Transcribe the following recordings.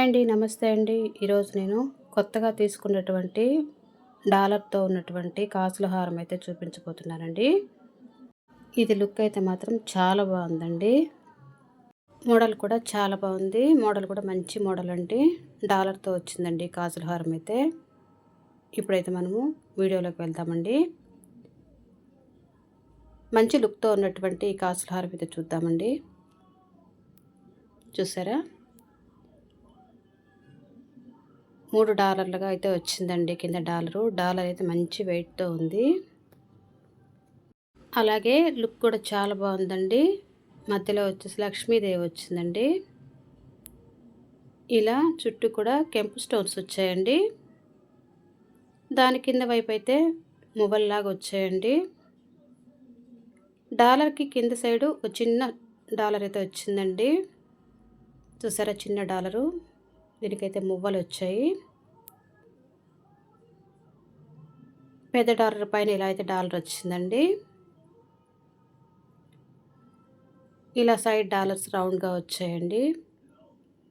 Hi అండి నమస్తే అండి. ఈరోజు నేను కొత్తగా తీసుకున్నటువంటి డాలర్తో ఉన్నటువంటి కాసుల హారం అయితే చూపించబోతున్నానండి. ఇది లుక్ అయితే మాత్రం చాలా బాగుందండి. మోడల్ కూడా చాలా బాగుంది. మోడల్ కూడా మంచి మోడల్ అండి. డాలర్తో వచ్చిందండి కాసుల హారం అయితే. ఇప్పుడైతే మనము వీడియోలోకి వెళ్తామండి మంచి లుక్తో ఉన్నటువంటి కాసుల హారం అయితే చూద్దామండి. చూసారా? మూడు డాలర్లుగా అయితే వచ్చిందండి కింద డాలరు. డాలర్ అయితే మంచి వెయిట్తో ఉంది. అలాగే లుక్ కూడా చాలా బాగుందండి. మధ్యలో వచ్చేసి లక్ష్మీదేవి వచ్చిందండి. ఇలా చుట్టూ కూడా కెంపు స్టోన్స్ వచ్చాయండి. దాని కింద వైపు అయితే మువ్వల్లాగా వచ్చాయండి. డాలర్కి కింద సైడు ఒక చిన్న డాలర్ అయితే వచ్చిందండి. చూసారా చిన్న డాలరు? దీనికైతే మువ్వలు వచ్చాయి పెద్ద డాలర్ పైన ఇలా అయితే డాలర్ వచ్చిందండి. ఇలా సైడ్ డాలర్స్ రౌండ్గా వచ్చాయండి.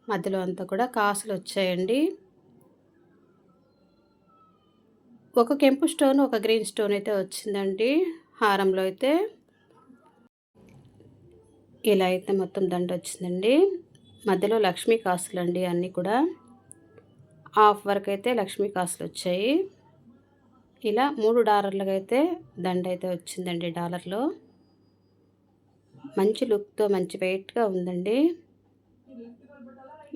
మధ్యలో అంతా కూడా కాసులు వచ్చాయండి ఒక కెంపు స్టోన్ ఒక గ్రీన్ స్టోన్ అయితే వచ్చిందండి హారంలో అయితే. ఇలా అయితే మొత్తం దండ వచ్చిందండి మధ్యలో లక్ష్మీ కాసులు అండి అన్నీ కూడా. హాఫ్ వరకు అయితే లక్ష్మీ కాసులు వచ్చాయి ఇలా మూడు డాలర్లకు అయితే దండ అయితే వచ్చిందండి డాలర్లో. మంచి లుక్తో మంచి వెయిట్గా ఉందండి.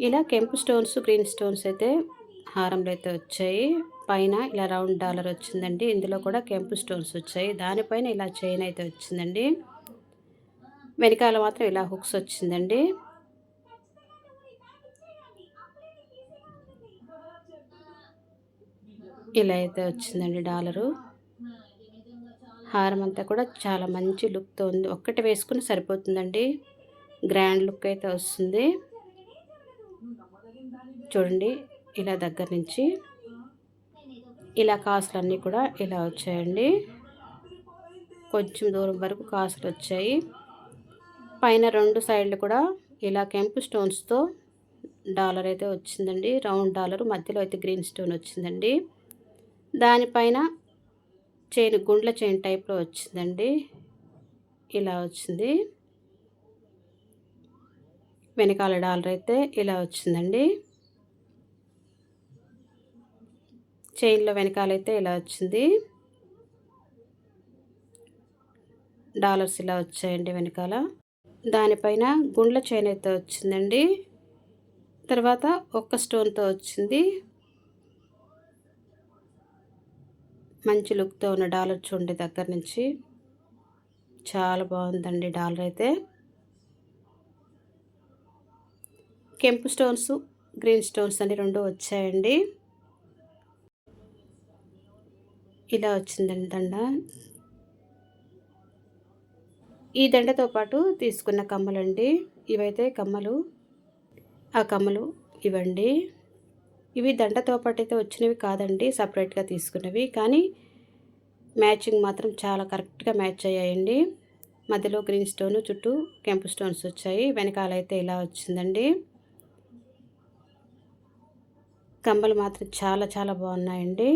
ఇలా కెంపు స్టోన్స్ గ్రీన్ స్టోన్స్ అయితే హారంలో అయితే వచ్చాయి. పైన ఇలా రౌండ్ డాలర్ వచ్చిందండి. ఇందులో కూడా కెంపు స్టోన్స్ వచ్చాయి. దానిపైన ఇలా చైన్ అయితే వచ్చిందండి. వెనకాల మాత్రం ఇలా హుక్స్ వచ్చిందండి. ఇలా అయితే వచ్చిందండి డాలరు. హారం అంతా కూడా చాలా మంచి లుక్తో ఉంది. ఒక్కటి వేసుకుని సరిపోతుందండి. గ్రాండ్ లుక్ అయితే వస్తుంది. చూడండి ఇలా దగ్గర నుంచి ఇలా కాసులు అన్నీ కూడా ఇలా వచ్చాయండి. కొంచెం దూరం వరకు కాసులు వచ్చాయి. పైన రెండు సైడ్లు కూడా ఇలా కెంపు స్టోన్స్తో డాలర్ అయితే వచ్చిందండి. రౌండ్ డాలర్ మధ్యలో అయితే గ్రీన్ స్టోన్ వచ్చిందండి. దానిపైన చైన్ గుండ్ల చైన్ టైప్లో వచ్చిందండి. ఇలా వచ్చింది. వెనకాల డాలర్ అయితే ఇలా వచ్చిందండి. చైన్లో వెనకాలైతే ఇలా వచ్చింది. డాలర్స్ ఇలా వచ్చాయండి వెనకాల. దానిపైన గుండ్ల చైన్ అయితే వచ్చిందండి. తర్వాత ఒక్క స్టోన్తో వచ్చింది. మంచి లుక్తో ఉన్న డాలర్ చూడండి దగ్గర నుంచి చాలా బాగుందండి డాలర్ అయితే. కెంపు స్టోన్స్ గ్రీన్ స్టోన్స్ అని రెండు వచ్చాయండి. ఇలా వచ్చిందండి దండ. ఈ దండతో పాటు తీసుకున్న కమ్మలండి. ఇవైతే కమ్మలు. ఆ కమ్మలు ఇవ్వండి. ఇవి దండతో పాటు అయితే వచ్చినవి కాదండి సపరేట్గా తీసుకున్నవి. కానీ మ్యాచింగ్ మాత్రం చాలా కరెక్ట్గా మ్యాచ్ అయ్యాయండి. మధ్యలో గ్రీన్ స్టోన్ చుట్టూ కెంపు స్టోన్స్ వచ్చాయి. వెనకాలైతే ఇలా వచ్చిందండి. కమ్మలు మాత్రం చాలా చాలా బాగున్నాయండి.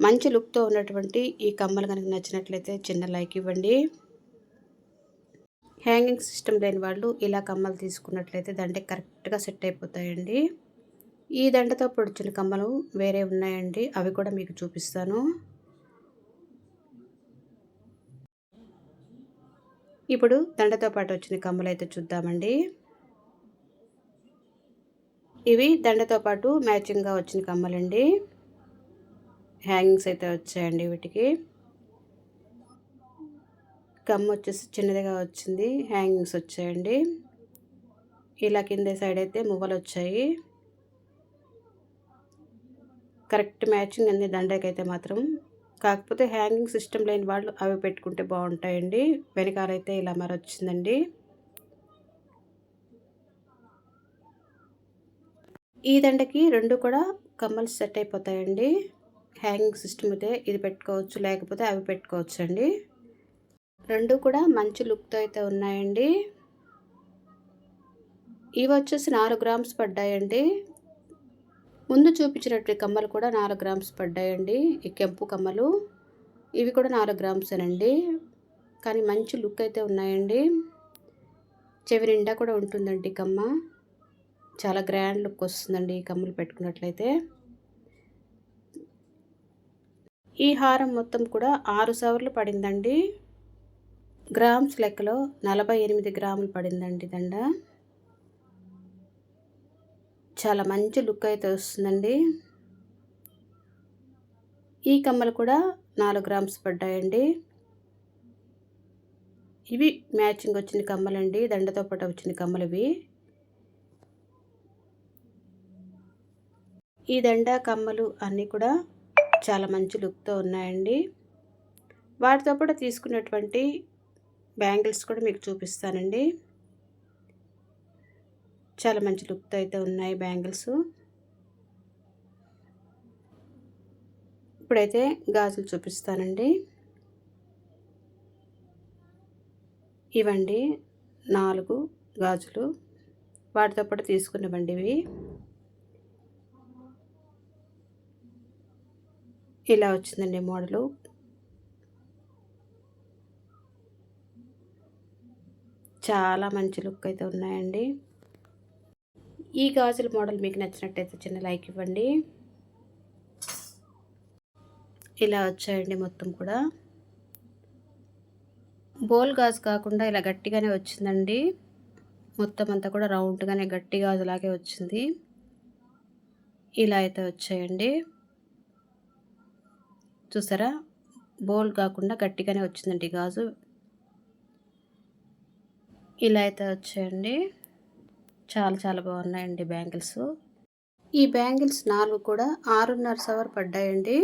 మంచి లుక్తో ఉన్నటువంటి ఈ కమ్మలు కనుక నచ్చినట్లయితే చిన్న లైక్ ఇవ్వండి. హ్యాంగింగ్ సిస్టమ్ లేని వాళ్ళు ఇలా కమ్మలు తీసుకున్నట్లయితే దండే కరెక్ట్గా సెట్ అయిపోతాయండి. ఈ దండతో పొడిచిన కమ్మలు వేరే ఉన్నాయండి. అవి కూడా మీకు చూపిస్తాను. ఇప్పుడు దండతో పాటు వచ్చిన కమ్మలు అయితే చూద్దామండి. ఇవి దండతో పాటు మ్యాచింగ్గా వచ్చిన కమ్మలండి. హ్యాంగింగ్స్ అయితే వచ్చాయండి వీటికి. కమ్మ వచ్చేసి చిన్నదిగా వచ్చింది. హ్యాంగింగ్స్ వచ్చాయండి. ఇలా కింద సైడ్ అయితే మువ్వలు వచ్చాయి. కరెక్ట్ మ్యాచింగ్ అంది దండకైతే మాత్రం. కాకపోతే హ్యాంగింగ్ సిస్టమ్ లేని వాళ్ళు అవి పెట్టుకుంటే బాగుంటాయండి. వెనకాలైతే ఇలా మరి వచ్చిందండి ఈ దండకి రెండు కూడా కమ్మలు సెట్ అయిపోతాయండి. హ్యాంగింగ్ సిస్టమ్ అయితే ఇది పెట్టుకోవచ్చు లేకపోతే అవి పెట్టుకోవచ్చు అండి రెండు కూడా మంచి లుక్తో అయితే ఉన్నాయండి. ఇవి వచ్చేసి నాలుగు గ్రామ్స్ పడ్డాయండి. ముందు చూపించినట్టు కమ్మలు కూడా నాలుగు గ్రామ్స్ పడ్డాయండి. ఈ కెంపు కమ్మలు ఇవి కూడా నాలుగు గ్రామ్సేనండి కానీ మంచి లుక్ అయితే ఉన్నాయండి. చెవి నిండా కూడా ఉంటుందండి కమ్మ. చాలా గ్రాండ్ లుక్ వస్తుందండి ఈ కమ్మలు పెట్టుకున్నట్లయితే. ఈ హారం మొత్తం కూడా ఆరు సవర్లు పడిందండి. గ్రామ్స్ లెక్కలో నలభై ఎనిమిది గ్రాములు పడిందండి దండ. చాలా మంచి లుక్ అయితే వస్తుందండి. ఈ కమ్మలు కూడా నాలుగు గ్రామ్స్ పడ్డాయండి. ఇవి మ్యాచింగ్ వచ్చిన కమ్మలండి దండతో పాటు వచ్చిన కమ్మలు ఇవి. ఈ దండ కమ్మలు అన్నీ కూడా చాలా మంచి లుక్తో ఉన్నాయండి. వాటితో పాటు తీసుకున్నటువంటి బ్యాంగిల్స్ కూడా మీకు చూపిస్తానండి. చాలా మంచి లుక్తో అయితే ఉన్నాయి బ్యాంగిల్స్. ఇప్పుడైతే గాజులు చూపిస్తానండి. ఇవండి నాలుగు గాజులు. వాటితో పాటు తీసుకున్నవండి ఇవి. ఇలా వచ్చిందండి మోడలు. చాలా మంచి లుక్ అయితే ఉన్నాయండి. ఈ గాజుల మోడల్ మీకు నచ్చినట్టయితే చిన్న లైక్ ఇవ్వండి. ఇలా వచ్చాయండి మొత్తం కూడా. బోల్ గాజు కాకుండా ఇలా గట్టిగానే వచ్చిందండి. మొత్తం అంతా కూడా రౌండ్గానే గట్టి గాజులాగే వచ్చింది. ఇలా అయితే వచ్చాయండి. చూసారా? బోల్ కాకుండా గట్టిగానే వచ్చిందండి గాజు. ఇలా అయితే వచ్చాయండి. చాలా చాలా బాగున్నాయండి బ్యాంగిల్స్. ఈ బ్యాంగిల్స్ నాలుగు కూడా ఆరున్నర సవర్ పడ్డాయండి.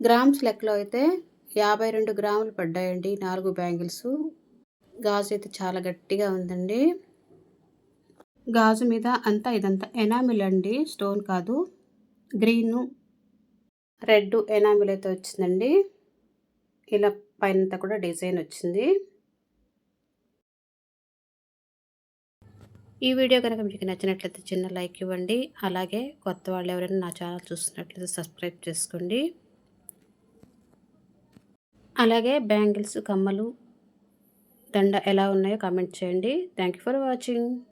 గ్రామ్స్ లెక్కలో అయితే యాభై రెండు గ్రాములు పడ్డాయండి నాలుగు బ్యాంగిల్స్. గాజు అయితే చాలా గట్టిగా ఉందండి. గాజు మీద అంతా ఇదంతా ఎనామిల్ అండి స్టోన్ కాదు. గ్రీను రెడ్ ఎనామిల్ అయితే వచ్చిందండి. ఇలా పైనంతా కూడా డిజైన్ వచ్చింది. ఈ వీడియో కనుక మీకు నచ్చినట్లయితే చిన్న లైక్ ఇవ్వండి. అలాగే కొత్త వాళ్ళు ఎవరైనా నా ఛానల్ చూస్తున్నట్లయితే సబ్స్క్రైబ్ చేసుకోండి. అలాగే బ్యాంగిల్స్ కమ్మలు దండ ఎలా ఉన్నాయో కామెంట్ చేయండి. Thank for watching